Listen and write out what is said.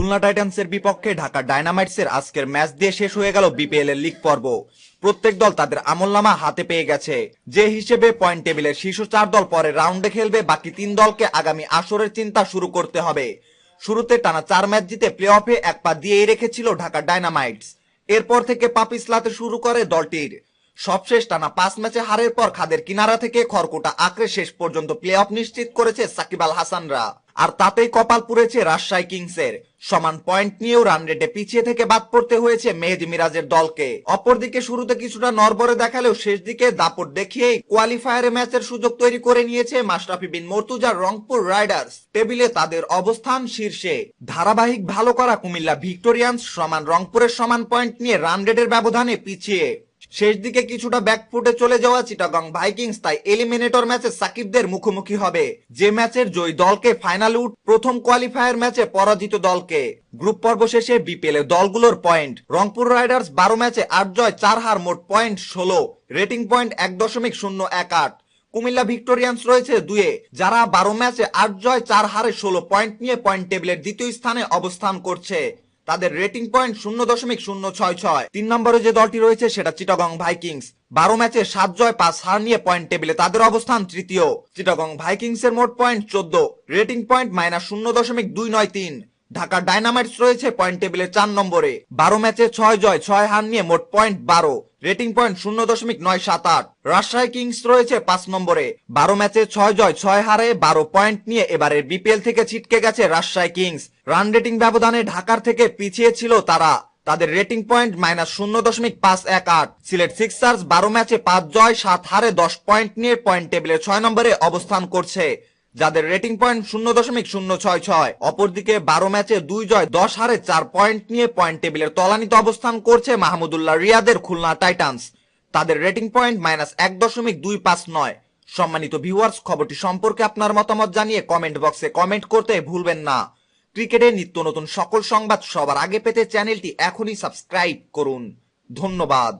খুলনা টাইটান্সের বিপক্ষে ঢাকা ডায়নামাইটসের আজকের ম্যাচ দিয়ে শেষ হয়ে গেল বিপিএল এর লিগ পর্ব। প্রত্যেক দল তাদের আমলনামা হাতে পেয়ে গেছে। যে হিসেবে পয়েন্ট টেবিলের শীর্ষ চার দল পরে রাউন্ডে খেলবে, বাকি তিন দলকে আগামী আসরের চিন্তা শুরু করতে হবে। শুরুতে টানা চার ম্যাচ জিতে প্লে অফে এক পা দিয়েই রেখেছিল ঢাকা ডায়নামাইটস। এরপর থেকে পাপিসলাতে শুরু করে দলটির। সবশেষ টানা পাঁচ ম্যাচে হারের পর খাদের কিনারা থেকে খড়কুটা আঁকড়ে শেষ পর্যন্ত প্লে অফ নিশ্চিত করেছে সাকিব আল হাসানরা। আর তাতেই কপাল পুড়েছে রাজশাহী কিংসের। সমান পয়েন্ট নিয়েও রান রেটে পিছিয়ে থেকে বাদ পড়তে হয়েছে মেহেদি মিরাজের দলকে। অপরদিকে শুরুতে কিছুটা নরবরে দেখালেও শেষ দিকে দাপট দেখিয়েই কোয়ালিফায়ারে ম্যাচের সুযোগ তৈরি করে নিয়েছে মাশরাফি বিন মর্তুজার রংপুর রাইডার্স টেবিলে তাদের অবস্থান শীর্ষে। ধারাবাহিক ভালো করা কুমিল্লা ভিক্টোরিয়ান্স সমান রংপুরের সমান পয়েন্ট নিয়ে রান রেটের ব্যবধানে পিছিয়ে। শেষ দিকে কিছুটা ব্যাকফুটে চলে যাওয়া চিটাগং ভাইকিংস তাই এলিমিনেটর ম্যাচে সাকিবদের মুখোমুখি হবে। যে ম্যাচের জয়ী দলকে ফাইনাল উঠ প্রথম কোয়ালিফায়ার ম্যাচে পরাজিত দলকে। গ্রুপ পর্ব শেষে বিপিএল দলগুলোর পয়েন্ট রংপুর রাইডার্স বারো ম্যাচে আট জয়, চার হার, মোট পয়েন্ট ষোলো। রেটিং পয়েন্ট এক দশমিক শূন্য এক আট। কুমিল্লা ভিক্টোরিয়ান্স রয়েছে দুয়ে যারা বারো ম্যাচে আট জয়, চার হারে ষোলো পয়েন্ট নিয়ে পয়েন্ট টেবিলের দ্বিতীয় স্থানে অবস্থান করছে। তাদের রেটিং পয়েন্ট শূন্য দশমিক শূন্য ছয় ছয়। তিন নম্বরে যে দলটি রয়েছে সেটা চিটাগং ভাইকিংস। বারো ম্যাচে সাত জয়, পাঁচ হার নিয়ে পয়েন্ট টেবিলে তাদের অবস্থান তৃতীয়। চিটাগং ভাইকিংস এর মোট পয়েন্ট চোদ্দ, রেটিং পয়েন্ট মাইনাস শূন্য দশমিক দুই নয় তিন। ঢাকা ডায়নামাইটস রয়েছে পয়েন্ট টেবিলে চার নম্বরে। বারো ম্যাচে ছয় জয়, ছয় হার নিয়ে মোট পয়েন্ট বারো। রেটিং পয়েন্ট শূন্য দশমিক নয় সাত আট। রাজশাহী কিংস রয়েছে পাঁচ নম্বরে। বারো ম্যাচে ছয় জয়, ছয় হারে বারো পয়েন্ট নিয়ে এবারের বিপিএল থেকে ছিটকে গেছে রাজশাহী কিংস। রান রেটিং ব্যবধানে ঢাকার থেকে পিছিয়ে ছিল তারা। তাদের রেটিং পয়েন্ট মাইনাস শূন্য দশমিক পাঁচ এক আট। সিলেট সিক্সার্স বারো ম্যাচে পাঁচ জয়, সাত হারে দশ পয়েন্ট নিয়ে পয়েন্ট টেবিলে ছয় নম্বরে অবস্থান করছে। যাদের রেটিং পয়েন্ট শূন্য দশমিক শূন্য ছয় ছয়, অপরদিকে বারো ম্যাচে দুই জয়, দশ হারে চার পয়েন্ট নিয়ে পয়েন্ট টেবিলের তলানিতে অবস্থান করছে মাহমুদুল্লাহ রিয়াদের খুলনা টাইটান্স। তাদের রেটিং পয়েন্ট মাইনাস এক দশমিক দুই পাঁচ নয়। সম্মানিত ভিউয়ার্স, খবরটি সম্পর্কে আপনার মতামত জানিয়ে কমেন্ট বক্সে কমেন্ট করতে ভুলবেন না। ক্রিকেটের নিত্য নতুন সকল সংবাদ সবার আগে পেতে চ্যানেলটি এখনই সাবস্ক্রাইব করুন। ধন্যবাদ।